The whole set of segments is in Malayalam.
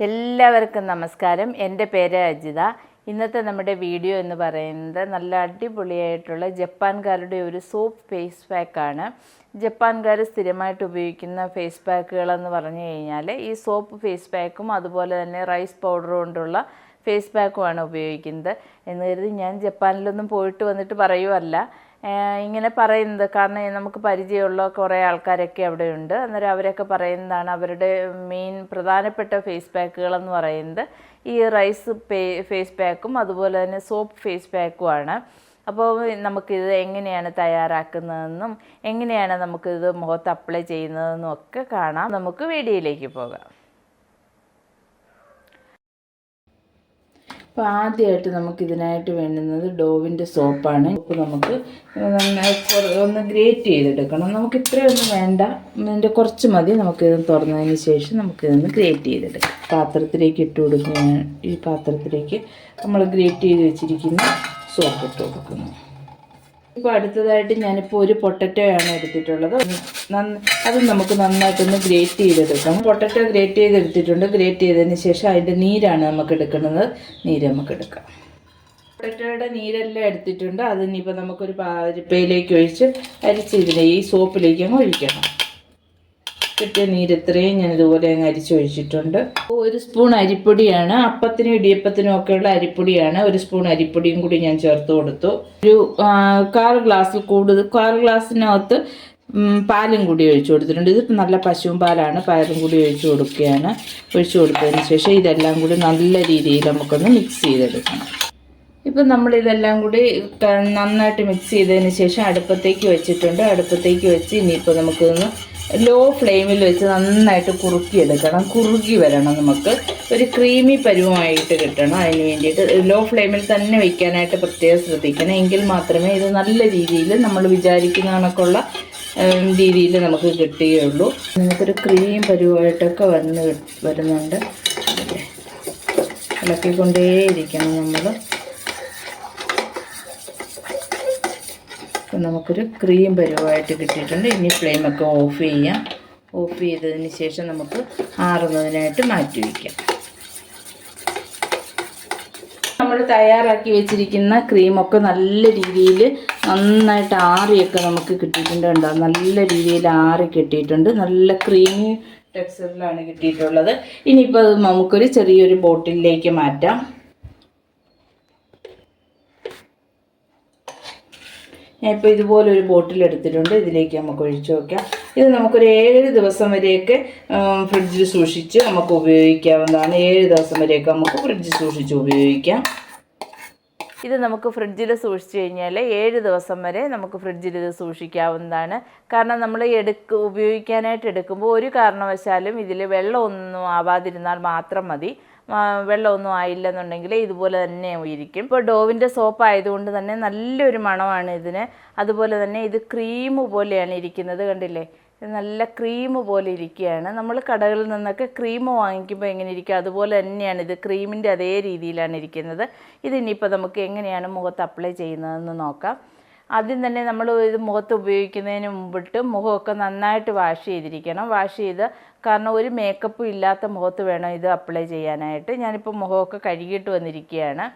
എല്ലാവർക്കും നമസ്കാരം. എന്റെ പേര് അജിത. ഇന്നത്തെ നമ്മുടെ വീഡിയോ എന്ന് പറയുന്നത് നല്ല അടിപൊളിയായിട്ടുള്ള ജപ്പാൻകാരുടെ ഒരു സോപ്പ് ഫേസ് പാക്കാണ് ജപ്പാൻകാർ സ്ഥിരമായിട്ട് ഉപയോഗിക്കുന്ന ഫേസ് പാക്കുകളെന്ന് പറഞ്ഞു കഴിഞ്ഞാൽ ഈ സോപ്പ് ഫേസ് പാക്കും അതുപോലെ തന്നെ റൈസ് പൗഡർ കൊണ്ടുള്ള ഫേസ് പാക്കുമാണ് ഉപയോഗിക്കുന്നത്. എന്ന് കരുതി ഞാൻ ജപ്പാനിലൊന്നും പോയിട്ട് വന്നിട്ട് പറയുമല്ല ഇങ്ങനെ പറയുന്നത്. കാരണം നമുക്ക് പരിചയമുള്ള കുറേ ആൾക്കാരൊക്കെ അവിടെ ഉണ്ട് അന്നേരം അവരൊക്കെ പറയുന്നതാണ് അവരുടെ മെയിൻ പ്രധാനപ്പെട്ട ഫേസ് പാക്കുകളെന്ന് പറയുന്നത് ഈ റൈസ് പേ ഫേസ് പാക്കും അതുപോലെ തന്നെ സോപ്പ് ഫേസ് പാക്കുമാണ് അപ്പോൾ നമുക്കിത് എങ്ങനെയാണ് തയ്യാറാക്കുന്നതെന്നും എങ്ങനെയാണ് നമുക്കിത് മുഖത്ത് അപ്ലൈ ചെയ്യുന്നതെന്നും ഒക്കെ കാണാം. നമുക്ക് വീഡിയോയിലേക്ക് പോകാം. അപ്പോൾ ആദ്യമായിട്ട് നമുക്ക് ഇതിനായിട്ട് വേണ്ടുന്നത് ഡോവിന്റെ സോപ്പാണ്. ഇപ്പോൾ നമുക്ക് ഒന്ന് ഗ്രേറ്റ് ചെയ്തെടുക്കണം. നമുക്ക് ഇത്രയൊന്നും വേണ്ട. ഇതിന്റെ കുറച്ച് മതി. നമുക്കിത് തുറന്നതിന് ശേഷം നമുക്കിതൊന്ന് ഗ്രേറ്റ് ചെയ്തെടുക്കാം. പാത്രത്തിലേക്ക് ഇട്ട് കൊടുക്കുകയാണ്. ഈ പാത്രത്തിലേക്ക് നമ്മൾ ഗ്രേറ്റ് ചെയ്ത് വെച്ചിരിക്കുന്ന സോപ്പ് ഇട്ട് കൊടുക്കുന്നു. ഇപ്പോൾ അടുത്തതായിട്ട് ഞാനിപ്പോൾ ഒരു പൊട്ടറ്റോയാണ് എടുത്തിട്ടുള്ളത്. അത് നമുക്ക് നന്നായിട്ടൊന്ന് ഗ്രേറ്റ് ചെയ്തെടുക്കാം. പൊട്ടറ്റോ ഗ്രേറ്റ് ചെയ്തെടുത്തിട്ടുണ്ട്. ഗ്രേറ്റ് ചെയ്തതിന് ശേഷം അതിന്റെ നീരാണ് നമുക്ക് എടുക്കുന്നത്. നീര് നമുക്ക് എടുക്കാം. പൊട്ടറ്റോയുടെ നീരെല്ലാം എടുത്തിട്ടുണ്ട്. അതിനിപ്പോൾ നമുക്കൊരു പാരിപ്പയിലേക്ക് ഒഴിച്ച് അരിച്ച് ഇതിനെ ഈ സോപ്പിലേക്ക് അങ്ങ് ഒഴിക്കണം. കിട്ടിയ നീര് ഇത്രയും ഞാൻ ഇതുപോലെ അങ്ങ് അരിച്ചൊഴിച്ചിട്ടുണ്ട്. ഒരു സ്പൂൺ അരിപ്പൊടിയാണ്. അപ്പത്തിനും ഇടിയപ്പത്തിനും ഒക്കെയുള്ള അരിപ്പൊടിയാണ്. ഒരു സ്പൂൺ അരിപ്പൊടിയും കൂടി ഞാൻ ചേർത്ത് കൊടുത്തു. ഒരു കാൽ ഗ്ലാസ്സിൽ കൂടുതൽ കാൽ ഗ്ലാസ്സിനകത്ത് പാലും കൂടി ഒഴിച്ചു കൊടുത്തിട്ടുണ്ട്. ഇത് നല്ല പശുവും പാലാണ്. പാലും കൂടി ഒഴിച്ചു കൊടുക്കുകയാണ്. ഒഴിച്ചു കൊടുത്തതിന് ശേഷം ഇതെല്ലാം കൂടി നല്ല രീതിയിൽ നമുക്കൊന്ന് മിക്സ് ചെയ്തെടുക്കണം. ഇപ്പം നമ്മളിതെല്ലാം കൂടി നന്നായിട്ട് മിക്സ് ചെയ്തതിന് ശേഷം അടുപ്പത്തേക്ക് വെച്ചിട്ടുണ്ട്. അടുപ്പത്തേക്ക് വെച്ച് ഇനിയിപ്പോൾ നമുക്കൊന്ന് ലോ ഫ്ലെയിമിൽ വെച്ച് നന്നായിട്ട് കുറുക്കിയെടുക്കണം. കുറുകി വരണം നമുക്ക്. ഒരു ക്രീമി പരുവമായിട്ട് കിട്ടണം അതിന് വേണ്ടിയിട്ട്. ലോ ഫ്ലെയിമിൽ തന്നെ വെക്കാനായിട്ട് പ്രത്യേകം ശ്രദ്ധിക്കണം. എങ്കിൽ മാത്രമേ ഇത് നല്ല രീതിയിൽ നമ്മൾ വിചാരിക്കുന്ന കണക്കുള്ള രീതിയിൽ നമുക്ക് കിട്ടുകയുള്ളൂ. നമുക്കൊരു ക്രീം പരുവമായിട്ടൊക്കെ വന്ന് വരുന്നുണ്ട്. ഇളക്കിക്കൊണ്ടേയിരിക്കണം നമ്മൾ അപ്പം നമുക്കൊരു ക്രീം പരുവമായിട്ട് കിട്ടിയിട്ടുണ്ട്. ഇനി ഫ്ലെയിമൊക്കെ ഓഫ് ചെയ്യാം. ഓഫ് ചെയ്തതിന് ശേഷം നമുക്ക് ആറുന്നതിനായിട്ട് മാറ്റി വയ്ക്കാം നമ്മൾ തയ്യാറാക്കി വെച്ചിരിക്കുന്ന ക്രീമൊക്കെ നല്ല രീതിയിൽ നന്നായിട്ട് ആറിയൊക്കെ നമുക്ക് കിട്ടിയിട്ടുണ്ട് കണ്ടോ? നല്ല രീതിയിൽ ആറി കിട്ടിയിട്ടുണ്ട്. നല്ല ക്രീമി ടെക്സ്ചറിലാണ് കിട്ടിയിട്ടുള്ളത്. ഇനിയിപ്പോൾ നമുക്കൊരു ചെറിയൊരു ബോട്ടിലേക്ക് മാറ്റാം. ഞാനിപ്പോൾ ഇതുപോലെ ഒരു ബോട്ടിൽ എടുത്തിട്ടുണ്ട്. ഇതിലേക്ക് നമുക്ക് ഒഴിച്ചു വെക്കാം. ഇത് നമുക്കൊരു ഏഴ് ദിവസം വരെയൊക്കെ ഫ്രിഡ്ജിൽ സൂക്ഷിച്ച് നമുക്ക് ഉപയോഗിക്കാവുന്നതാണ്. ഏഴ് ദിവസം വരെയൊക്കെ നമുക്ക് ഫ്രിഡ്ജിൽ സൂക്ഷിച്ച് ഉപയോഗിക്കാം. ഇത് നമുക്ക് ഫ്രിഡ്ജിൽ സൂക്ഷിച്ചു കഴിഞ്ഞാൽ ഏഴ് ദിവസം വരെ നമുക്ക് ഫ്രിഡ്ജിൽ ഇത് സൂക്ഷിക്കാവുന്നതാണ്. കാരണം നമ്മൾ എടുക്ക ഉപയോഗിക്കാനായിട്ട് എടുക്കുമ്പോൾ ഒരു കാരണവശാലും ഇതിൽ വെള്ളമൊന്നും ആവാതിരുന്നാൽ മാത്രം മതി. വെള്ളമൊന്നും ആയില്ലെന്നുണ്ടെങ്കിൽ ഇതുപോലെ തന്നെ ഇരിക്കും. ഇപ്പോൾ ഡോവിന്റെ സോപ്പ് ആയതുകൊണ്ട് തന്നെ നല്ലൊരു മണമാണ് ഇതിന്. അതുപോലെ തന്നെ ഇത് ക്രീം പോലെയാണ് ഇരിക്കുന്നത് കണ്ടില്ലേ? നല്ല ക്രീം പോലെ ഇരിക്കുകയാണ്. നമ്മൾ കടകളിൽ നിന്നൊക്കെ ക്രീം വാങ്ങിക്കുമ്പോൾ എങ്ങനെ ഇരിക്കുക അതുപോലെ തന്നെയാണ് ഇത് ക്രീമിന്റെ അതേ രീതിയിലാണ് ഇരിക്കുന്നത്. ഇതിനിപ്പോൾ നമുക്ക് എങ്ങനെയാണ് മുഖത്ത് അപ്ലൈ ചെയ്യുന്നതെന്ന് നോക്കാം. ആദ്യം തന്നെ നമ്മൾ ഇത് മുഖത്ത് ഉപയോഗിക്കുന്നതിന് മുമ്പിട്ട് മുഖമൊക്കെ നന്നായിട്ട് വാഷ് ചെയ്തിരിക്കണം. വാഷ് ചെയ്ത് കാരണം ഒരു മേക്കപ്പും ഇല്ലാത്ത മുഖത്ത് വേണം ഇത് അപ്ലൈ ചെയ്യാനായിട്ട്. ഞാനിപ്പോൾ മുഖമൊക്കെ കഴുകിയിട്ട് വന്നിരിക്കുകയാണ്.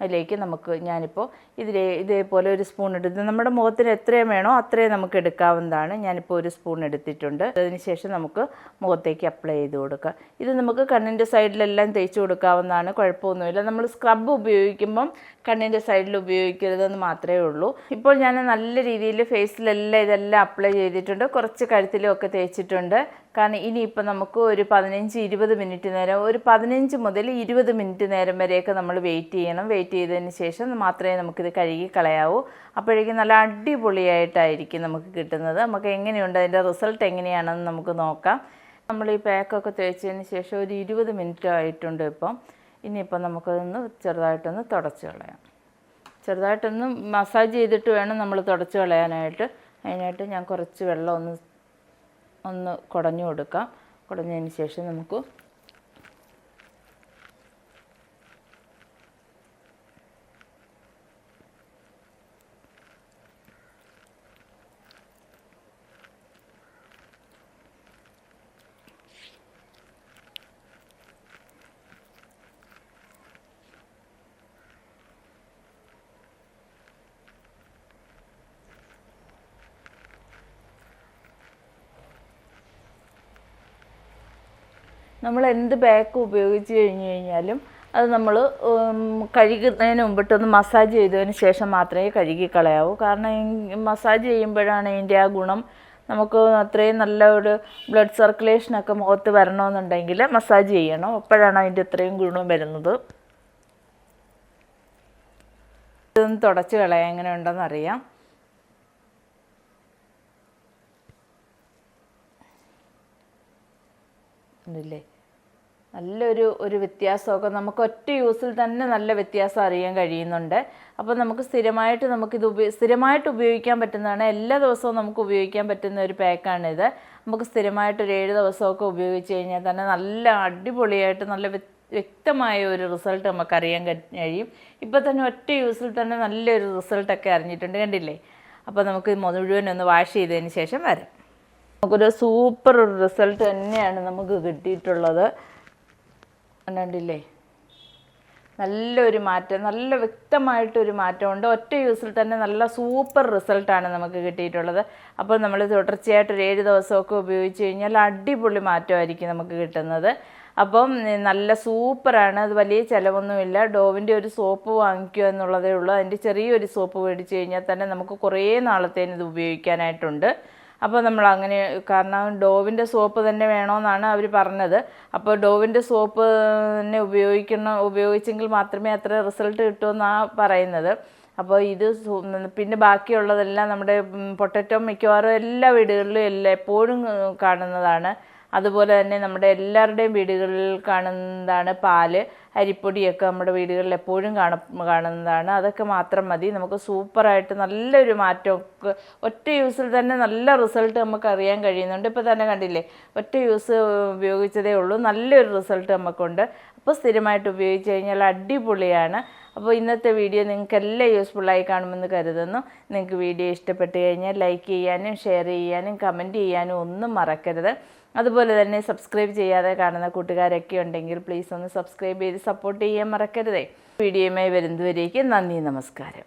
അതിലേക്ക് നമുക്ക് ഞാനിപ്പോൾ ഇതിലേ ഇതേപോലെ ഒരു സ്പൂൺ എടുത്ത് നമ്മുടെ മുഖത്തിന് എത്രയും വേണോ അത്രയും നമുക്ക് എടുക്കാവുന്നതാണ്. ഞാനിപ്പോൾ ഒരു സ്പൂൺ എടുത്തിട്ടുണ്ട്. അതിന് ശേഷം നമുക്ക് മുഖത്തേക്ക് അപ്ലൈ ചെയ്ത് കൊടുക്കുക ഇത് നമുക്ക് കണ്ണിന്റെ സൈഡിലെല്ലാം തേച്ച് കൊടുക്കാവുന്നതാണ്. കുഴപ്പമൊന്നുമില്ല. നമ്മൾ സ്ക്രബ് ഉപയോഗിക്കുമ്പം കണ്ണിന്റെ സൈഡിൽ ഉപയോഗിക്കരുതെന്ന് മാത്രമേ ഉള്ളൂ. ഇപ്പോൾ ഞാൻ നല്ല രീതിയിൽ ഫേസിലെല്ലാം ഇതെല്ലാം അപ്ലൈ ചെയ്തിട്ടുണ്ട്. കുറച്ച് കഴുത്തിലും ഒക്കെ തേച്ചിട്ടുണ്ട്. കാരണം ഇനിയിപ്പോൾ നമുക്ക് ഒരു പതിനഞ്ച് ഇരുപത് മിനിറ്റ് നേരം ഒരു പതിനഞ്ച് മുതൽ ഇരുപത് മിനിറ്റ് നേരം വരെയൊക്കെ നമ്മൾ വെയിറ്റ് ചെയ്യണം. വെയിറ്റ് ചെയ്തതിന് ശേഷം മാത്രമേ നമുക്കിത് കഴുകി കളയാവൂ. അപ്പോഴേക്കും നല്ല അടിപൊളിയായിട്ടായിരിക്കും നമുക്ക് കിട്ടുന്നത്. നമുക്ക് എങ്ങനെയുണ്ട്? അതിന്റെ റിസൾട്ട് എങ്ങനെയാണെന്ന് നമുക്ക് നോക്കാം. നമ്മൾ ഈ പാക്കൊക്കെ തേച്ചതിന് ശേഷം ഒരു ഇരുപത് മിനിറ്റ് ആയിട്ടുണ്ട് ഇപ്പം. ഇനിയിപ്പം നമുക്കതൊന്ന് ചെറുതായിട്ടൊന്ന് തുടച്ച് കളയാം. ചെറുതായിട്ടൊന്ന് മസാജ് ചെയ്തിട്ട് വേണം നമ്മൾ തുടച്ച് കളയാനായിട്ട്. അതിനായിട്ട് ഞാൻ കുറച്ച് വെള്ളം ഒന്ന് ഒന്ന് കുടഞ്ഞു കൊടുക്കാം. കുടഞ്ഞതിന് ശേഷം നമുക്ക് നമ്മൾ എന്ത് പാക്ക് ഉപയോഗിച്ച് കഴിഞ്ഞ് കഴിഞ്ഞാലും അത് നമ്മൾ കഴുകുന്നതിന് മുമ്പിട്ടൊന്ന് മസാജ് ചെയ്തതിന് ശേഷം മാത്രമേ കഴുകി കളയാവൂ. കാരണം മസാജ് ചെയ്യുമ്പോഴാണ് അതിന്റെ ആ ഗുണം. നമുക്ക് അത്രയും നല്ല ഒരു ബ്ലഡ് സർക്കുലേഷനൊക്കെ മുഖത്ത് വരണമെന്നുണ്ടെങ്കിൽ മസാജ് ചെയ്യണം. അപ്പോഴാണ് അതിന്റെ അത്രയും ഗുണം വരുന്നത്. ഇതൊന്ന് തുടച്ച് കളയാൻ എങ്ങനെ ഉണ്ടെന്ന് അറിയാം. ഉണ്ടല്ലേ നല്ലൊരു ഒരു വ്യത്യാസമൊക്കെ നമുക്ക് ഒറ്റ യൂസിൽ തന്നെ നല്ല വ്യത്യാസം അറിയാൻ കഴിയുന്നുണ്ട്. അപ്പോൾ നമുക്ക് സ്ഥിരമായിട്ട് നമുക്കിത് ഉപയോ സ്ഥിരമായിട്ട് ഉപയോഗിക്കാൻ പറ്റുന്നതാണ്. എല്ലാ ദിവസവും നമുക്ക് ഉപയോഗിക്കാൻ പറ്റുന്ന ഒരു പാക്കാണിത്. നമുക്ക് സ്ഥിരമായിട്ട് ഒരു ഏഴ് ദിവസമൊക്കെ ഉപയോഗിച്ച് കഴിഞ്ഞാൽ തന്നെ നല്ല അടിപൊളിയായിട്ട് നല്ല വ്യ- വ്യക്തമായ ഒരു റിസൾട്ട് നമുക്കറിയാൻ കഴിയും. ഇപ്പോൾ തന്നെ ഒറ്റ യൂസിൽ തന്നെ നല്ലൊരു റിസൾട്ടൊക്കെ അറിഞ്ഞിട്ടുണ്ട്. കണ്ടില്ലേ? അപ്പോൾ നമുക്ക് മുഴുവൻ ഒന്ന് വാഷ് ചെയ്തതിന് ശേഷം വരാം. നമുക്കൊരു സൂപ്പർ ഒരു റിസൾട്ട് തന്നെയാണ് നമുക്ക് കിട്ടിയിട്ടുള്ളത്. കണ്ടില്ലേ? നല്ലൊരു മാറ്റം നല്ല വ്യക്തമായിട്ടൊരു മാറ്റമുണ്ട്. ഒറ്റ യൂസിൽ തന്നെ നല്ല സൂപ്പർ റിസൾട്ടാണ് നമുക്ക് കിട്ടിയിട്ടുള്ളത്. അപ്പോൾ നമ്മൾ തുടർച്ചയായിട്ട് ഒരു ഏഴ് ദിവസമൊക്കെ ഉപയോഗിച്ച് കഴിഞ്ഞാൽ അടിപൊളി മാറ്റമായിരിക്കും നമുക്ക് കിട്ടുന്നത്. അപ്പം നല്ല സൂപ്പറാണ്. അത് വലിയ ചിലവൊന്നുമില്ല. ഡോവിന്റെ ഒരു സോപ്പ് വാങ്ങിക്കുക എന്നുള്ളതേ ഉള്ളൂ. അതിന്റെ ചെറിയൊരു സോപ്പ് മേടിച്ച് കഴിഞ്ഞാൽ തന്നെ നമുക്ക് കുറേ നാളത്തേന് ഇത് ഉപയോഗിക്കാനായിട്ടുണ്ട്. അപ്പോൾ നമ്മൾ അങ്ങനെ കാരണം ഡോവിന്റെ സോപ്പ് തന്നെ വേണമെന്നാണ് അവർ പറഞ്ഞത്. അപ്പോൾ ഡോവിന്റെ സോപ്പ് തന്നെ ഉപയോഗിക്കണം ഉപയോഗിച്ചെങ്കിൽ മാത്രമേ അത്ര റിസൾട്ട് കിട്ടുമെന്നാണ് പറയുന്നത്. അപ്പോൾ ഇത് പിന്നെ ബാക്കിയുള്ളതെല്ലാം നമ്മുടെ പൊട്ടറ്റോ മിക്കവാറും എല്ലാ വീടുകളിലും എല്ലാ എപ്പോഴും കാണുന്നതാണ്. അതുപോലെ തന്നെ നമ്മുടെ എല്ലാവരുടെയും വീടുകളിൽ കാണുന്നതാണ് പാൽ അരിപ്പൊടിയൊക്കെ നമ്മുടെ വീടുകളിൽ എപ്പോഴും കാണ കാണുന്നതാണ്. അതൊക്കെ മാത്രം മതി. നമുക്ക് സൂപ്പറായിട്ട് നല്ലൊരു മാറ്റമൊക്കെ ഒറ്റ യൂസിൽ തന്നെ നല്ല റിസൾട്ട് നമുക്ക് അറിയാൻ കഴിയുന്നുണ്ട്. ഇപ്പോൾ തന്നെ കണ്ടില്ലേ ഒറ്റ യൂസ് ഉപയോഗിച്ചതേ ഉള്ളൂ. നല്ലൊരു റിസൾട്ട് നമുക്കുണ്ട്. അപ്പോൾ സ്ഥിരമായിട്ട് ഉപയോഗിച്ച് കഴിഞ്ഞാൽ അടിപൊളിയാണ്. അപ്പോൾ ഇന്നത്തെ വീഡിയോ നിങ്ങൾക്ക് എല്ലാം യൂസ്ഫുള്ളായി കാണുമെന്ന് കരുതുന്നു. നിങ്ങൾക്ക് വീഡിയോ ഇഷ്ടപ്പെട്ട് കഴിഞ്ഞാൽ ലൈക്ക് ചെയ്യാനും ഷെയർ ചെയ്യാനും കമന്റ് ചെയ്യാനും ഒന്നും മറക്കരുത്. അതുപോലെ തന്നെ സബ്സ്ക്രൈബ് ചെയ്യാതെ കാണുന്ന കൂട്ടുകാരൊക്കെ ഉണ്ടെങ്കിൽ പ്ലീസ് ഒന്ന് സബ്സ്ക്രൈബ് ചെയ്ത് സപ്പോർട്ട് ചെയ്യാൻ മറക്കരുതേ. വീഡിയോയുമായി വരുന്നതുവരേക്കും നന്ദി നമസ്കാരം.